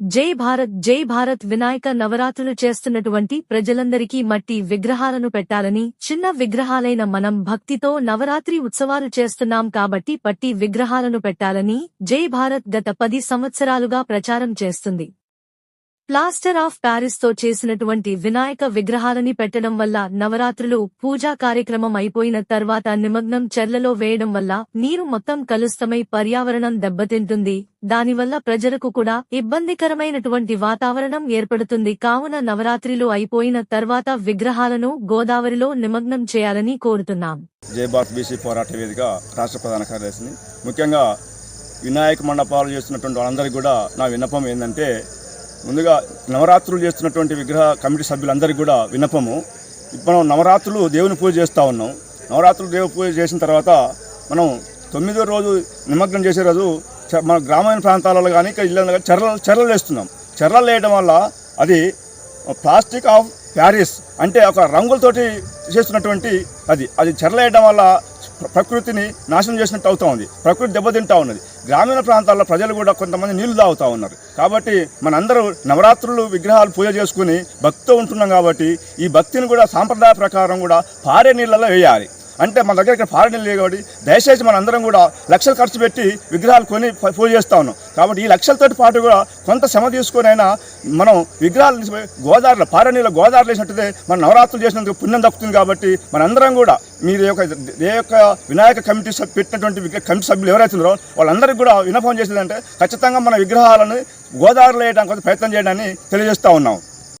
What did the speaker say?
జై భారత్ జై భారత్ వినాయక నవరాత్రులు చేస్తున్నటువంటి ప్రజలందరికీ మట్టి విగ్రహాలను పెట్టాలని చిన్న విగ్రహాలైన మనం భక్తితో నవరాత్రి ఉత్సవాలు చేస్తున్నాం కాబట్టి పట్టి విగ్రహాలను పెట్టాలని జై భారత్ గత పది సంవత్సరాలుగా ప్రచారం చేస్తుంది. ప్లాస్టర్ ఆఫ్ ప్యారిస్తో చేసినటువంటి వినాయక విగ్రహాలని పెట్టడం వల్ల నవరాత్రులు పూజా కార్యక్రమం అయిపోయిన తర్వాత నిమగ్నం చెర్లలో వేయడం వల్ల నీరు మొత్తం కలుస్తమై పర్యావరణం దెబ్బతింటుంది. దానివల్ల ప్రజలకు కూడా ఇబ్బందికరమైనటువంటి వాతావరణం ఏర్పడుతుంది. కావున నవరాత్రిలు అయిపోయిన తర్వాత విగ్రహాలను గోదావరిలో నిమగ్నం చేయాలని కోరుతున్నాం. జై భారత్ బీసీ పోరాట వేదిక రాష్ట్ర ప్రధాన కార్యదర్శిని. ముఖ్యంగా వినాయక మండపాలు చేస్తున్నటువంటి వాళ్ళందరికీ కూడా నా విన్నపం ఏంటంటే ముందుగా నవరాత్రులు చేస్తున్నటువంటి విగ్రహ కమిటీ సభ్యులందరికీ కూడా విన్నపము. మనం నవరాత్రులు దేవుని పూజ చేస్తూ ఉన్నాం. నవరాత్రులు దేవుని పూజ చేసిన తర్వాత మనం తొమ్మిదో రోజు నిమగ్నం చేసే రోజు చ- మన గ్రామీణ ప్రాంతాలలో కానీ ఇక్కడ ఇళ్ళ కానీ చెర్రలు చెర్రలు వేస్తున్నాం. చెర్రలు వేయడం వల్ల అది ప్లాస్టిక్ ఆఫ్ ప్యారిస్ అంటే ఒక రంగులతోటి చేస్తున్నటువంటి అది. అది చెరలేయడం వల్ల ప్రకృతిని నాశనం చేసినట్టు అవుతా ఉంది. ప్రకృతి దెబ్బతింటా ఉన్నది. గ్రామీణ ప్రాంతాల్లో ప్రజలు కూడా కొంతమంది నీళ్ళు తాగుతూ ఉన్నారు. కాబట్టి మనందరూ నవరాత్రులు విగ్రహాలు పూజ చేసుకుని భక్తితో ఉంటున్నాం కాబట్టి ఈ భక్తిని కూడా సాంప్రదాయ ప్రకారం కూడా పారే నీళ్ళలో వేయాలి. అంటే మన దగ్గర ఇక్కడ ఫారెన్ లేదు కాబట్టి దయచేసి మనందరం కూడా లక్షలు ఖర్చు పెట్టి విగ్రహాలు కొని పూజ చేస్తా ఉన్నాం. కాబట్టి ఈ లక్షలతోటి పాటు కూడా కొంత శ్రమ తీసుకొని అయినా మనం విగ్రహాలు గోదావరిలో పారే నీళ్ళ గోదావరిలో మన నవరాత్రులు చేసినందుకు పుణ్యం దక్కుతుంది కాబట్టి మనందరం కూడా మీరు యొక్క ఏ యొక్క వినాయక కమిటీ పెట్టినటువంటి కమిటీ సభ్యులు ఎవరైతే ఉన్నారో వాళ్ళందరికీ కూడా వినపం చేసేదంటే ఖచ్చితంగా మన విగ్రహాలను గోదావరిలో వేయడానికి ప్రయత్నం చేయడాన్ని తెలియజేస్తూ ఉన్నాం.